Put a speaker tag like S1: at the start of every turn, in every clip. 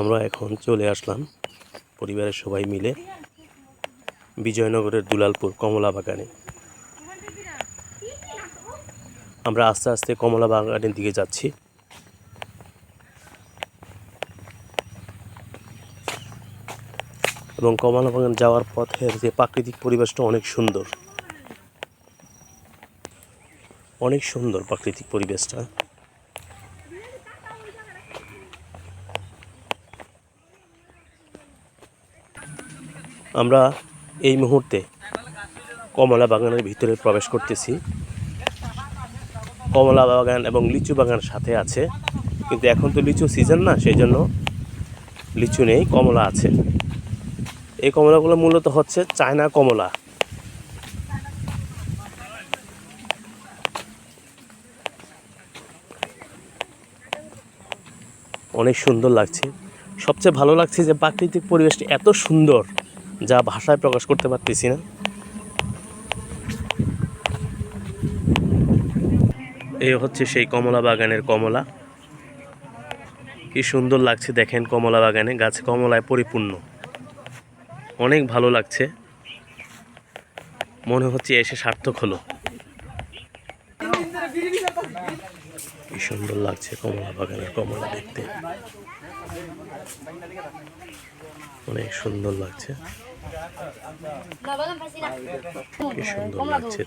S1: আমরা এখন চলে আসলাম পরিবারের সবাই মিলে বিজয়নগরের দুলালপুর কমলা বাগানে আমরা আস্তে আস্তে কমলা বাগানের দিকে যাচ্ছি। এবং কমলা বাগান যাওয়ার পথের যে প্রাকৃতিক পরিবেশটা অনেক সুন্দর। অনেক সুন্দর প্রাকৃতিক পরিবেশটা। আমরা এই মুহূর্তে কমলা বাগানের ভিতরে প্রবেশ করতেছি। কমলা বাগান এবং লিচু বাগান সাথে আছে। কিন্তু এখন তো লিচু সিজন না সেই জন্য লিচু নেই, কমলা আছে। এই কমলাগুলো মূলত হচ্ছে চায়না কমলা। অনেক সুন্দর লাগছে। সবচেয়ে ভালো লাগছে যে প্রাকৃতিক পরিবেশটি এত সুন্দর। যা ভাষায় প্রকাশ করতে পারতেছি না। এই হচ্ছে সেই কমলা বাগানের কমলা। কি সুন্দর লাগছে দেখেন কমলা বাগানে, গাছ কমলায় পরিপূর্ণ। অনেক ভালো লাগছে। মনে হচ্ছে এসে সার্থক হলো। কি সুন্দর লাগছে কমলা বাগানের কমলা দেখতে। অনেক সুন্দর লাগছে। কি সুন্দর লাগছে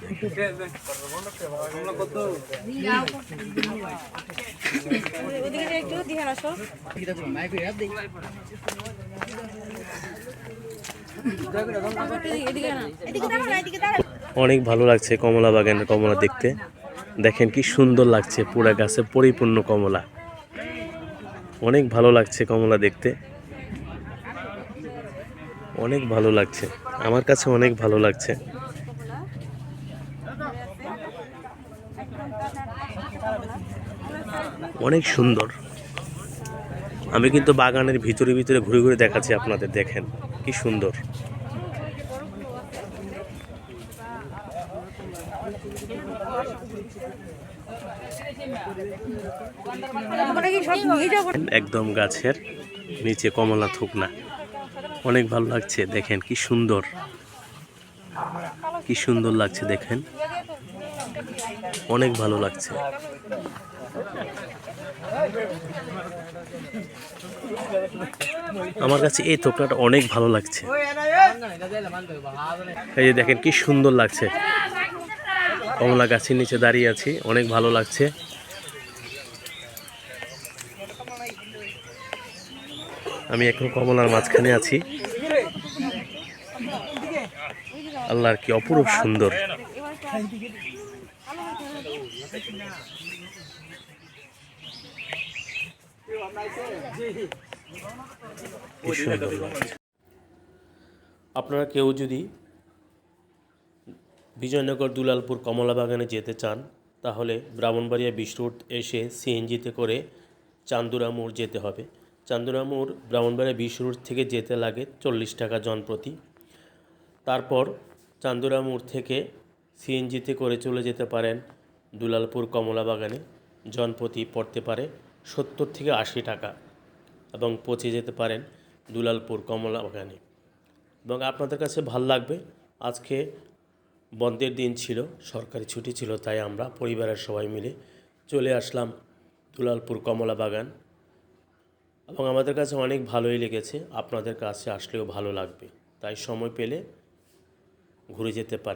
S1: অনেক ভালো লাগছে কমলা বাগানের কমলা দেখতে। দেখেন কি সুন্দর লাগছে পুরা গাছে পরিপূর্ণ কমলা। অনেক ভালো লাগছে কমলা দেখতে। অনেক ভালো লাগছে। আমার কাছে অনেক ভালো লাগছে। অনেক সুন্দর। আমি কিন্তু বাগানের ভিতরে ভিতরে ঘুরে ঘুরে দেখাচ্ছি আপনাদের দেখেন কি সুন্দর। একদম গাছের নিচে কমলা থুকনা। অনেক ভালো লাগছে, দেখেন কি সুন্দর। কি সুন্দর লাগছে, দেখেন। অনেক ভালো লাগছে। আমার কাছে এই থোকনাটা অনেক ভালো লাগছে। এই যে দেখেন কি সুন্দর লাগছে। কমলা গাছের নিচে দাঁড়িয়ে আছি, অনেক ভালো লাগছে। আমি এখন কমলার মাঝখানে আছি। আল্লাহর কি অপরূপ সুন্দর। আপনারা কেউ যদি বিজয়নগর দুলালপুর কমলা বাগানে যেতে চান, তাহলে ব্রাহ্মণবাড়িয়া বিশ এসে সিএনজিতে করে চান্দুরা মোড় যেতে হবে। চান্দুরা মোড় ব্রাহ্মণবাড়িয়া বিশ রোড থেকে যেতে লাগে চল্লিশ টাকা জনপ্রতি তারপর চান্দুরা মোড় থেকে সিএনজিতে করে চলে যেতে পারেন দুলালপুর কমলা বাগানে জনপ্রতি পড়তে পারে সত্তর থেকে আশি টাকা এবং পৌঁছে যেতে পারেন দুলালপুর কমলা বাগানে এবং আপনাদের কাছে ভালো লাগবে, আজকে বন্ধের দিন ছিল, সরকারি ছুটি ছিল, তাই আমরা পরিবারের সবাই মিলে চলে আসলাম দুলালপুর কমলা বাগান এবং আমাদের কাছে অনেক ভালোই লেগেছে। আপনাদের কাছে আসলেও ভালো লাগবে। তাই সময় পেলে ঘুরে যেতে পারে